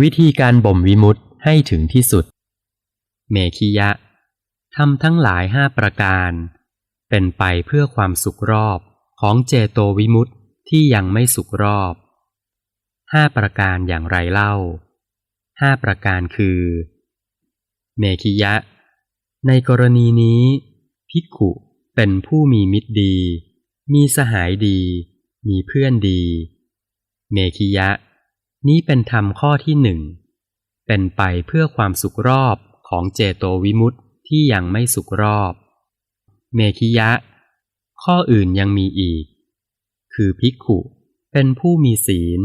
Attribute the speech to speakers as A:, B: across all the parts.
A: วิธีการบ่มวิมุตต์ให้ถึงที่สุด เมขิยะทำทั้งหลายห้าประการ เป็นไปเพื่อความสุขรอบของเจโตวิมุตต์ที่ยังไม่สุขรอบห้าประการอย่างไรเล่าห้าประการคือ เมขิยะ ในกรณีนี้ภิกขุเป็นผู้มีมิตรดี มีสหายดี มีเพื่อนดี เมขิยะ นี้เป็นธรรมข้อที่หนึ่ง เป็นไปเพื่อความสุขรอบของเจโตวิมุตติที่ยังไม่สุขรอบ เมขิยะ ข้ออื่นยังมีอีก คือภิกขุ เป็นผู้มีศีล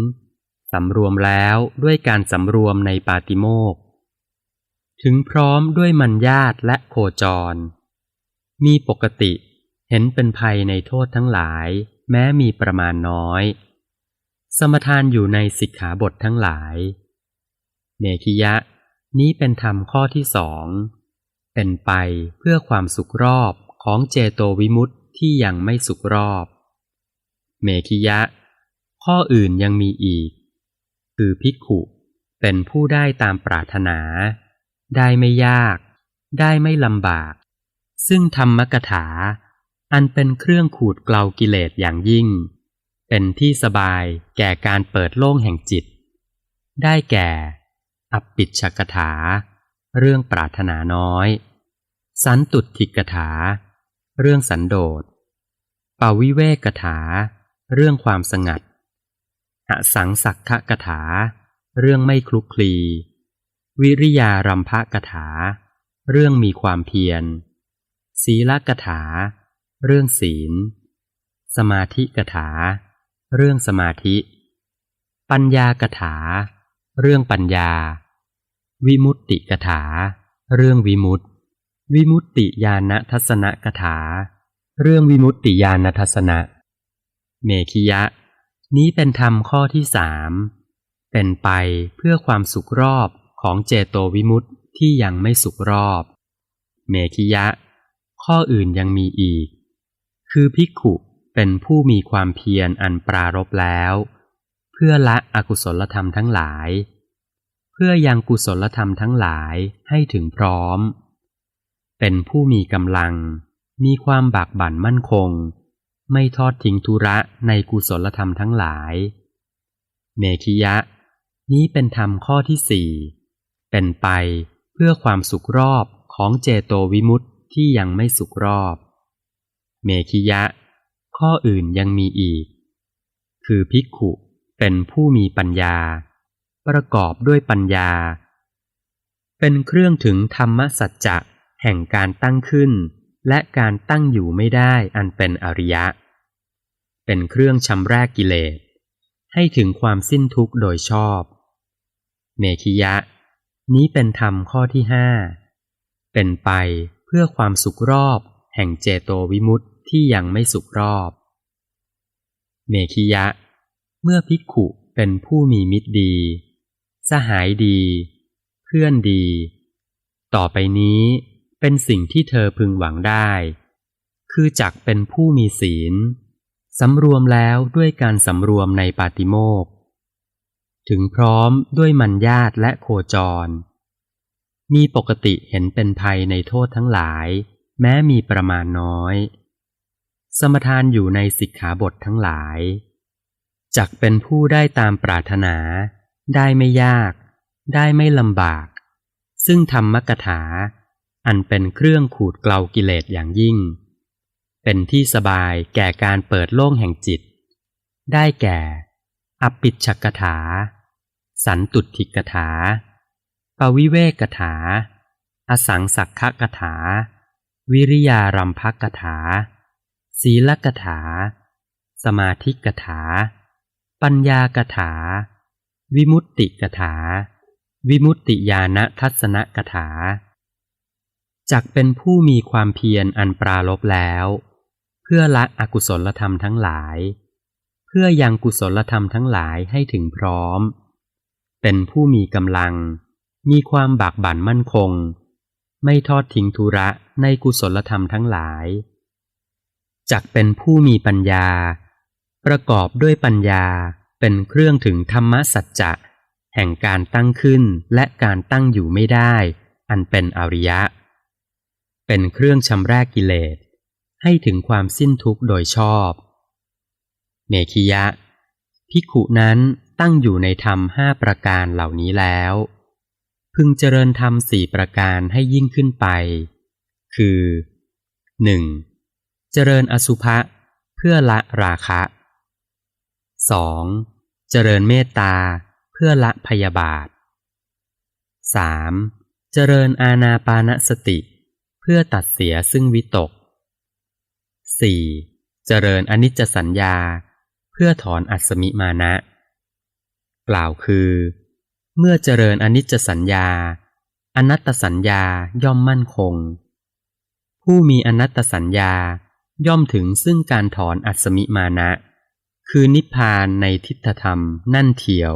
A: สำรวมแล้วด้วยการสำรวมในปาติโมก ถึงพร้อมด้วยมัญญาตและโคจร มีปกติเห็นเป็นภัยในโทษทั้งหลาย แม้มีประมาณน้อย สมทานอยู่ในสิกขาบททั้งหลาย เนคิยะ นี้เป็นธรรมข้อที่สอง เป็นไปเพื่อความสุขรอบของเจโตวิมุตติที่ยังไม่สุขรอบ เมคิยะ ข้ออื่นยังมีอีก คือภิกขุเป็นผู้ได้ตามปรารถนา ได้ไม่ยาก ได้ไม่ลำบาก ซึ่งธรรมกถา อันเป็นเครื่องขูดเกลากิเลสอย่างยิ่ง เป็นที่สบายแก่การเปิดโล่งแห่งจิต ได้แก่อปิดชกถา เรื่องปรารถนาน้อย สันตุทิกถา เรื่องสันโดษปาวิเวกถา เรื่องความสงัดอสังสักขกถา เรื่องไม่คลุกคลี วิริยารัมภกถา เรื่องมีความเพียร ศีลกถา เรื่องศีล สมาธิกถา เรื่องสมาธิ ปัญญากถา เรื่องปัญญา วิมุตติกถา เรื่องวิมุตติ วิมุตติญาณทัศนกถา เรื่องวิมุตติญาณทัศนะ เมขิยะ นี้เป็นธรรมข้อที่สามเป็นไปเพื่อความสุขรอบของเจโตวิมุตติที่ยังไม่สุขรอบ เมขิยะ ข้ออื่นยังมีอีก คือภิกขุ เป็นผู้มีความเพียรอันปรารบแล้ว เพื่อละอกุศลธรรมทั้งหลาย เพื่อยังกุศลธรรมทั้งหลายให้ถึงพร้อม เป็นผู้มีกำลัง มีความบากบั่นมั่นคง ไม่ทอดทิ้งธุระในกุศลธรรมทั้งหลาย เมขิยะ นี้เป็นธรรมข้อที่สี่เป็นไปเพื่อความสุขรอบของเจโตวิมุตติที่ยังไม่สุขรอบ เมขิยะ ข้ออื่นยังมีอีก คือภิกขุเป็นผู้มีปัญญา ประกอบด้วยปัญญา เป็นเครื่องถึงธรรมสัจจะแห่งการตั้งขึ้น และการตั้งอยู่ไม่ได้อันเป็นอริยะ เป็นเครื่องชำระกิเลส ให้ถึงความสิ้นทุกข์โดยชอบ เมขิยะ นี้เป็นธรรมข้อที่ห้าเป็นไปเพื่อความสุขรอบแห่งเจโตวิมุตติ ที่ยังไม่สุขรอบ เมขิยะ เมื่อภิกขุเป็นผู้มีมิตรดี สหายดี เพื่อนดี ต่อไปนี้เป็นสิ่งที่เธอพึงหวังได้ คือจักเป็นผู้มีศีลสำรวมแล้วด้วยการสำรวมในปาติโมก ถึงพร้อมด้วยมัญญาตและโคจร มีปกติเห็นเป็นภัยในโทษทั้งหลาย แม้มีประมาณน้อย สมทานอยู่ในสิกขาบททั้งหลาย จักเป็นผู้ได้ตามปรารถนา ได้ไม่ยาก ได้ไม่ลำบาก ซึ่งธรรมกถา อันเป็นเครื่องขูดเกลากิเลสอย่างยิ่ง เป็นที่สบายแก่การเปิดโล่งแห่งจิต ได้แก่ อปิชกถา สันตุทิกถา ปวิเวกถา อสังสักขกถา วิริยารัมภกถา ศีลกถา สมาธิกถา ปัญญากถา วิมุตติกถา วิมุตติญาณทัศนกถาจักเป็นผู้มีความเพียรอันปราลบแล้ว เพื่อละอกุศลธรรมทั้งหลาย เพื่อยังกุศลธรรมทั้งหลายให้ถึงพร้อม เป็นผู้มีกำลัง มีความบากบั่นมั่นคง ไม่ทอดทิ้งธุระในกุศลธรรมทั้งหลาย จักเป็นผู้มีปัญญา ประกอบด้วยปัญญาเป็นเครื่องถึงธรรมสัจจะแห่งการตั้งขึ้นและการตั้งอยู่ไม่ได้ อันเป็นอริยะ เป็นเครื่องชำระกิเลส ให้ถึงความสิ้นทุกข์โดยชอบ เมขิยะภิขุนั้นตั้งอยู่ในธรรมห้าประการเหล่านี้แล้ว พึงเจริญธรรมสี่ประการให้ยิ่งขึ้นไป คือ 1. เจริญอสุภะเพื่อละราคะ 2. เจริญเมตตาเพื่อละพยาบาท 3. เจริญอาณาปานสติ เพื่อตัดเสียซึ่งวิตก 4. เจริญอนิจจสัญญา เพื่อถอนอัศมิมานะ กล่าวคือ เมื่อเจริญอนิจจสัญญา อนัตตสัญญาย่อมมั่นคง ผู้มีอนัตตสัญญา ย่อมถึงซึ่งการถอนอัศมิมานะ คือนิพพานในทิฏฐธรรมนั่นเทียว